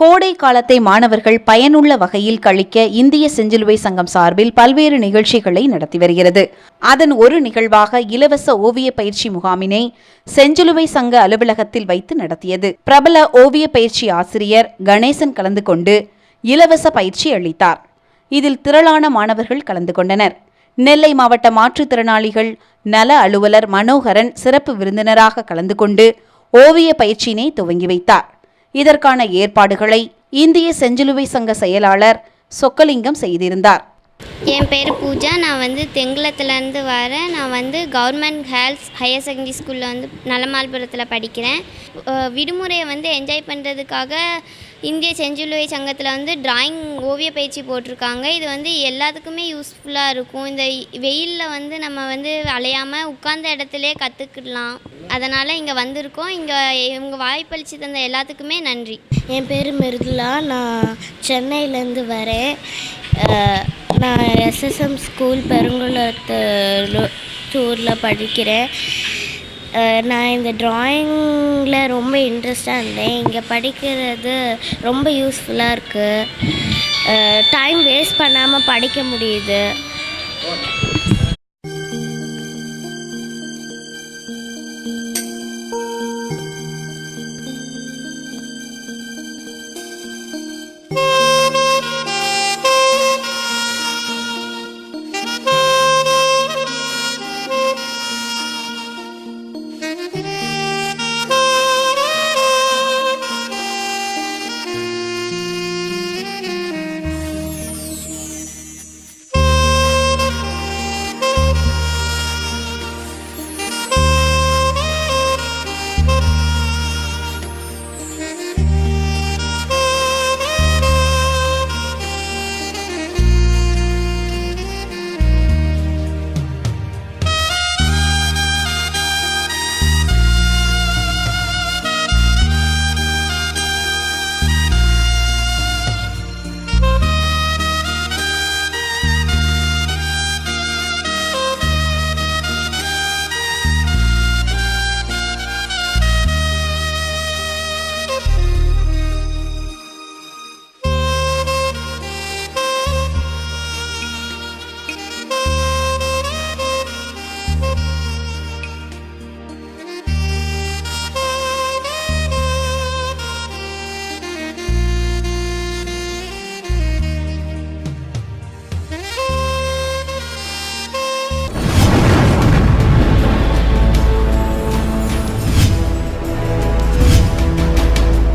கோடை காலத்தை மாணவர்கள் பயனுள்ள வகையில் கழிக்க இந்திய செஞ்சிலுவை சங்கம் சார்பில் பல்வேறு நிகழ்ச்சிகளை நடத்தி வருகிறது. அதன் ஒரு நிகழ்வாக இலவச ஓவிய பயிற்சி முகாமினை செஞ்சிலுவை சங்க அலுவலகத்தில் வைத்து நடத்தியது. பிரபல ஓவிய பயிற்சி ஆசிரியர் கணேசன் கலந்து கொண்டு இலவச பயிற்சி அளித்தார். இதில் திரளான மாணவர்கள் கலந்து கொண்டனர். நெல்லை மாவட்ட மாற்றுத்திறனாளிகள் நல அலுவலர் மனோகரன் சிறப்பு விருந்தினராக கலந்து கொண்டு ஓவிய பயிற்சியினை துவங்கி வைத்தார். இதற்கான ஏற்பாடுகளை இந்திய செஞ்சிலுவை சங்க செயலாளர் சொக்கலிங்கம் செய்திருந்தார். என் பேர் பூஜா. நான் வந்து தெங்குளத்துலேருந்து வரேன். நான் வந்து கவர்மெண்ட் ஹேல்ஸ் ஹையர் செகண்டரி ஸ்கூலில் வந்து நலமால்புரத்தில் படிக்கிறேன். விடுமுறையை வந்து என்ஜாய் பண்ணுறதுக்காக இந்திய செஞ்சிலுவை சங்கத்தில் வந்து டிராயிங் ஓவிய பயிற்சி போட்டிருக்காங்க. இது வந்து எல்லாத்துக்குமே யூஸ்ஃபுல்லாக இருக்கும். இந்த வெயிலில் வந்து நம்ம வந்து அலையாமல் உட்கார்ந்த இடத்துலே கற்றுக்கிடலாம் அதனால் இங்கே வந்திருக்கோம். இங்கே இவங்க வாய்ப்பளித்து தந்த எல்லாத்துக்குமே நன்றி. என் பேர் மிருதுலா. நான் சென்னையிலேருந்து வரேன். நான் எஸ்எஸ்எம் ஸ்கூல் பெருங்குளத்து டூரில் படிக்கிறேன். நான் இந்த ட்ராயிங்கில் ரொம்ப இன்ட்ரெஸ்டாக இருந்தேன். இங்கே படிக்கிறது ரொம்ப யூஸ்ஃபுல்லாக இருக்குது டைம் வேஸ்ட் பண்ணாமல் படிக்க முடியுது.